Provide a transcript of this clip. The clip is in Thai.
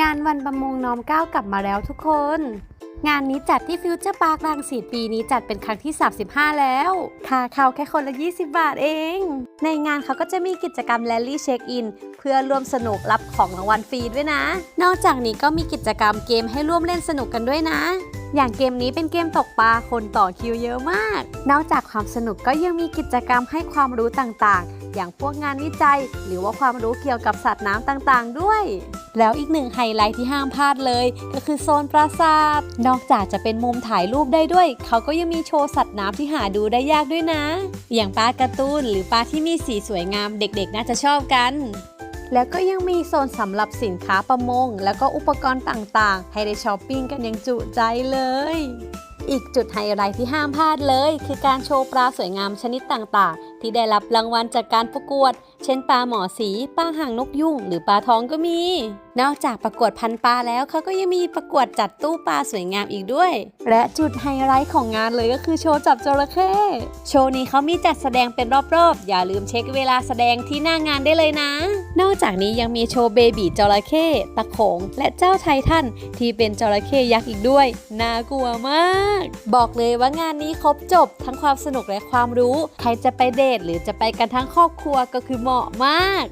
งานวันประมงน้อมเก้ากลับมาแล้วทุกคน งานนี้จัดที่ฟิวเจอร์พาร์ครังสิตปีนี้จัดเป็นครั้งที่ 35 แล้วค่าเข้าแค่คนละ 20 บาทเอง ในงานเขาก็จะมีกิจกรรมแรลลี่เช็คอินเพื่อร่วมสนุกรับของรางวัลฟรีด้วยนะ นอกจากนี้ก็มีกิจกรรมเกมให้ร่วมเล่นสนุกกันด้วยนะ อย่างเกมนี้เป็นเกมตกปลาคนต่อคิวเยอะมาก นอกจากความสนุกก็ยังมีกิจกรรมให้ความรู้ต่างๆ อย่างพวกงานวิจัย หรือว่าความรู้เกี่ยวกับสัตว์น้ำต่างๆ ด้วย แล้วอีกหนึ่งไฮไลท์ที่ห้ามพลาดเลย ก็คือโซนปราสาท นอกจากจะเป็นมุมถ่ายรูปได้ด้วย เขาก็ยังมีโชว์สัตว์น้ำที่หาดูได้ยากด้วยนะ อย่างปลาการ์ตูนหรือปลาที่มีสีสวยงามเด็กๆ น่าจะชอบกันแล้วก็ยังมีโซนสำหรับสินค้าประมง แล้วก็อุปกรณ์ต่างๆ ให้ได้ช้อปปิ้งกันอย่างจุใจเลย อีกจุดไฮไลท์ที่ห้ามพลาดเลย คือการโชว์ปลาสวยงามชนิดต่างๆ ที่ได้รับรางวัลจากการประกวด เช่นปลาหมอสี ปลาหางนกยุงหรือปลาทองก็มี นอกจากประกวดพันธุ์ปลาแล้วเขาก็ยังมีประกวดจัดตู้ปลาสวยงามอีกด้วย และจุดไฮไลท์ของงานเลยก็คือโชว์จับจระเข้โชว์นี้เขามีจัดแสดงเป็นรอบๆ อย่าลืมเช็คเวลาแสดงที่หน้างานได้เลยนะ นอกจากนี้ยังมีโชว์เบบีจระเข้ตะโขง และเจ้าไททันที่เป็นจระเข้ยักษ์อีกด้วย น่ากลัวมาก บอกเลยว่างานนี้ครบจบ ทั้งความสนุกและความรู้ ใครจะไปเดทหรือจะไปกันทั้งครอบครัวก็คือเหมาะมาก